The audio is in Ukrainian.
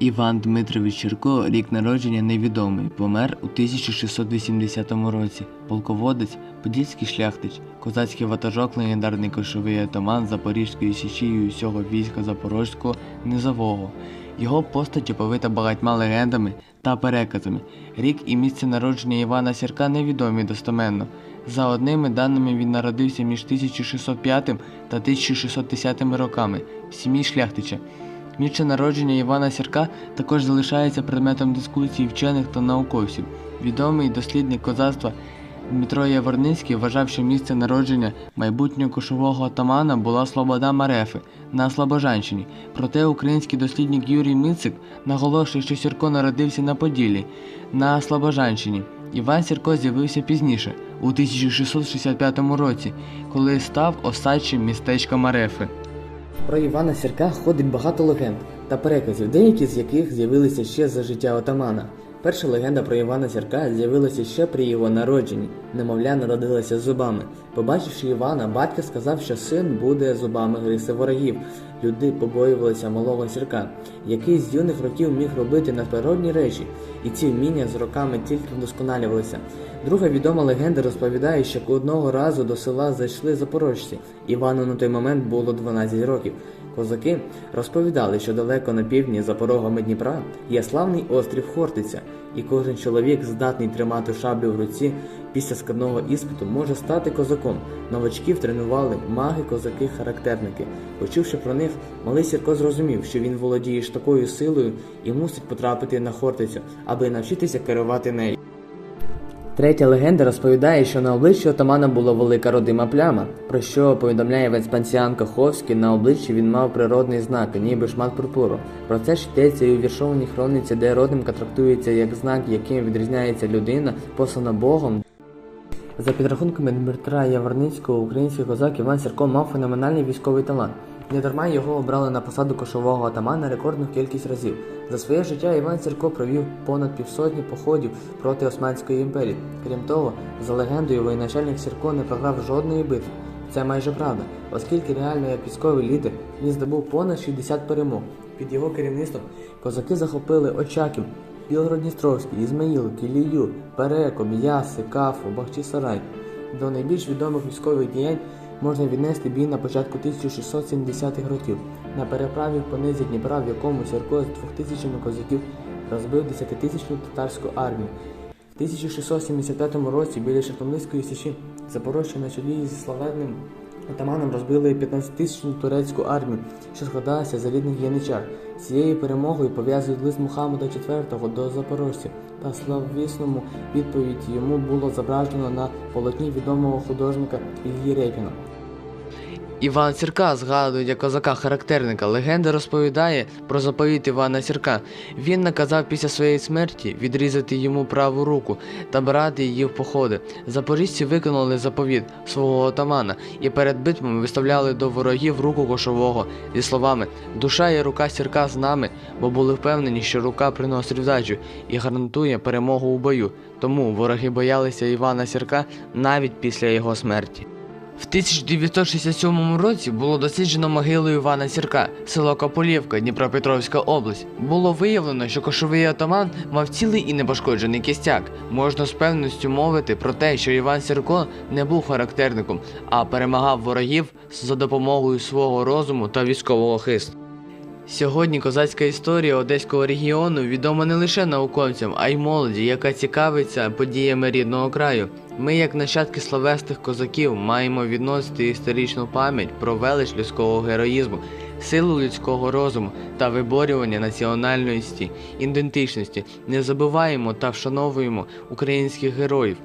Іван Дмитрович Черко, рік народження невідомий, помер у 1680 році. Полководець, подільський шляхтич, козацький ватажок, легендарний кошовий атаман Запорізької січі і усього війська Запорозького низового. Його постать оповита багатьма легендами та переказами. Рік і місце народження Івана Сірка невідомі достеменно. За одними даними він народився між 1605 та 1610 роками в сім'ї шляхтича. Місце народження Івана Сірка також залишається предметом дискусій вчених та науковців. Відомий дослідник козацтва Дмитро Яворницький вважав, що місце народження майбутнього кошового атамана була Слобода Марефи на Слобожанщині. Проте український дослідник Юрій Мицик наголошує, що Сірко народився на Поділлі на Слобожанщині. Іван Сірко з'явився пізніше, у 1665 році, коли став осадчим містечка Марефи. Про Івана Сірка ходить багато легенд та переказів, деякі з яких з'явилися ще за життя отамана. Перша легенда про Івана Сірка з'явилася ще при його народженні. Немовля народилася зубами. Побачивши Івана, батько сказав, що син буде зубами гриси ворогів. Люди побоювалися малого сірка, який з юних років міг робити надприродні речі, і ці вміння з роками тільки вдосконалювалися. Друга відома легенда розповідає, що одного разу до села зайшли запорожці. Івану на той момент було 12 років. Козаки розповідали, що далеко на півдні за порогами Дніпра є славний острів Хортиця, і кожен чоловік, здатний тримати шаблю в руці після складного іспиту, може стати козаком. Новачків тренували маги, козаки, характерники. Почувши про них, малий Сірко зрозумів, що він володіє ж такою силою і мусить потрапити на Хортицю, аби навчитися керувати нею. Третя легенда розповідає, що на обличчі отамана була велика родима пляма, про що повідомляє Веспансіан Каховський, на обличчі він мав природний знак, ніби шмат пурпуру. Про це ж йдеться і у віршованій хрониці, де родимка трактується як знак, яким відрізняється людина, послана Богом. За підрахунками Дмитра Яворницького, український козак Іван Сірко мав феноменальний військовий талант. Недарма його обрали на посаду кошового атамана рекордну кількість разів. За своє життя Іван Сірко провів понад півсотні походів проти Османської імперії. Крім того, за легендою, воєначальник Сірко не програв жодної битви. Це майже правда, оскільки реально як військовий лідер він здобув понад 60 перемог. Під його керівництвом козаки захопили Очаків, Білгород-Дністровський, Ізмаїл, Кілію, Переком, Яси, Кафу, Бахчисарай. До найбільш відомих військових діянь можна віднести бій на початку 1670-х років на переправі по понизі Дніпра, в якому Сірко з 2000 козаків розбив 10-тисячну татарську армію. В 1675 році біля Шертомлицької січі Запорожчя на чолі зі славетним отаманом розбили 15-тисячну турецьку армію, що складалася з рідних яничар. Цією перемогою пов'язують лист Мухаммеда IV до запорожців, та славісному відповідь йому було зображено на полотні відомого художника Ільї Репіна. Іван Сірка згадують як козака-характерника. Легенда розповідає про заповіт Івана Сірка. Він наказав після своєї смерті відрізати йому праву руку та брати її в походи. Запоріжці виконали заповіт свого отамана і перед битвами виставляли до ворогів руку кошового зі словами Душа і рука сірка з нами, бо були впевнені, що рука приносить вдачу і гарантує перемогу у бою. Тому вороги боялися Івана Сірка навіть після його смерті. В 1967 році було досліджено могилу Івана Сірка, село Каполівка, Дніпропетровська область. Було виявлено, що кошовий атаман мав цілий і непошкоджений кістяк. Можна з певністю мовити про те, що Іван Сірко не був характерником, а перемагав ворогів за допомогою свого розуму та військового хисту. Сьогодні козацька історія Одеського регіону відома не лише науковцям, а й молоді, яка цікавиться подіями рідного краю. Ми, як нащадки словесних козаків, маємо відносити історичну пам'ять про велич людського героїзму, силу людського розуму та виборювання національності, ідентичності. Не забуваємо та вшановуємо українських героїв.